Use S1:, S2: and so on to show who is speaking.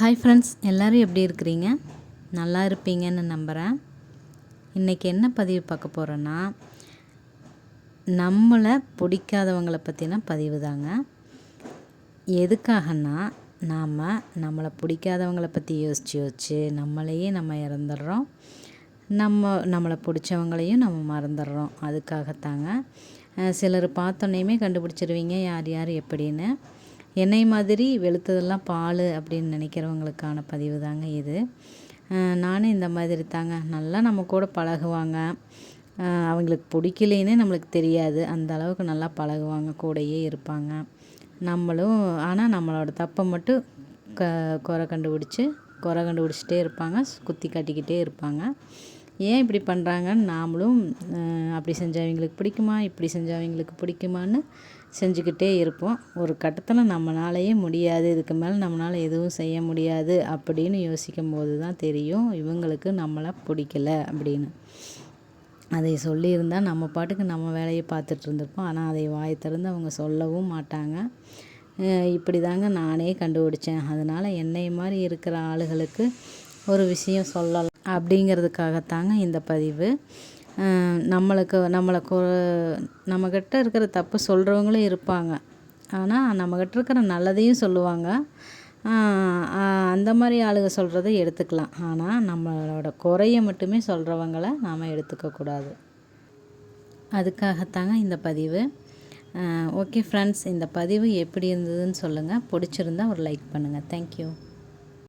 S1: Hi friends எல்லோரும் எப்படி இருக்கிறீங்க? நல்லா இருப்பீங்கன்னு நம்புகிறேன் இன்றைக்கி என்ன பதிவு பார்க்க போகிறோன்னா நம்மளை பிடிக்காதவங்களை பற்றின பதிவு தாங்க எதுக்காகன்னா நாம் நம்மளை பிடிக்காதவங்களை பற்றி யோசித்து யோசிச்சு நம்மளையே நம்ம இறந்துடுறோம். நம்ம நம்மளை பிடிச்சவங்களையும் நம்ம மறந்துடுறோம். அதுக்காகத்தாங்க. சிலர் பார்த்தோன்னையுமே கண்டுபிடிச்சிருவீங்க யார் யார் எப்படின்னு. என்னை மாதிரி வெளுத்ததெல்லாம் பால் அப்படின்னு நினைக்கிறவங்களுக்கான பதிவு தாங்க இது. நானும் இந்த மாதிரி தாங்க. நல்லா நம்ம கூட பழகுவாங்க. அவங்களுக்கு பிடிக்கலேன்னே நம்மளுக்கு தெரியாது. அந்த அளவுக்கு நல்லா பழகுவாங்க கூடையே இருப்பாங்க. நம்மளும் ஆனால் நம்மளோட தப்பை மட்டும் க குறை கண்டுபிடிச்சி குறை கண்டுபிடிச்சிட்டே இருப்பாங்க குத்தி காட்டிக்கிட்டே இருப்பாங்க. ஏன் இப்படி பண்ணுறாங்கன்னு நாமளும் அப்படி செஞ்சால் பிடிக்குமா இப்படி செஞ்சால் அவங்களுக்கு பிடிக்குமான்னு செஞ்சுக்கிட்டே இருப்போம். ஒரு கட்டத்தில் நம்மளாலேயே முடியாது இதுக்கு மேலே நம்மளால் எதுவும் செய்ய முடியாது அப்படின்னு யோசிக்கும் போது தான் தெரியும் இவங்களுக்கு நம்மளை பிடிக்கல அப்படின்னு. அதை சொல்லியிருந்தால் நம்ம பாட்டுக்கு நம்ம வேலையை பார்த்துட்டு இருந்திருப்போம். ஆனால் அதை வாய் திறந்து அவங்க சொல்லவும் மாட்டாங்க. இப்படி தாங்க நானே கண்டுபிடிச்சேன். அதனால் என்னை மாதிரி இருக்கிற ஆளுகளுக்கு ஒரு விஷயம் சொல்லலாம். அப்படிங்கிறதுக்காகத்தாங்க இந்த பதிவு. நம்மளுக்கு நம்மளை கொ நம்மக்கிட்ட இருக்கிற தப்பு சொல்கிறவங்களும் இருப்பாங்க. ஆனால் நம்மக்கிட்ட இருக்கிற நல்லதையும் சொல்லுவாங்க. அந்த மாதிரி ஆளுங்க சொல்கிறத எடுத்துக்கலாம். ஆனால் நம்மளோட குறைய மட்டுமே சொல்கிறவங்கள நாம் எடுத்துக்கக்கூடாது அதுக்காகத்தாங்க இந்த பதிவு. ஓகே ஃப்ரெண்ட்ஸ் இந்த பதிவு எப்படி இருந்ததுன்னு சொல்லுங்கள் பிடிச்சிருந்தா ஒரு லைக் பண்ணுங்கள் தேங்க்யூ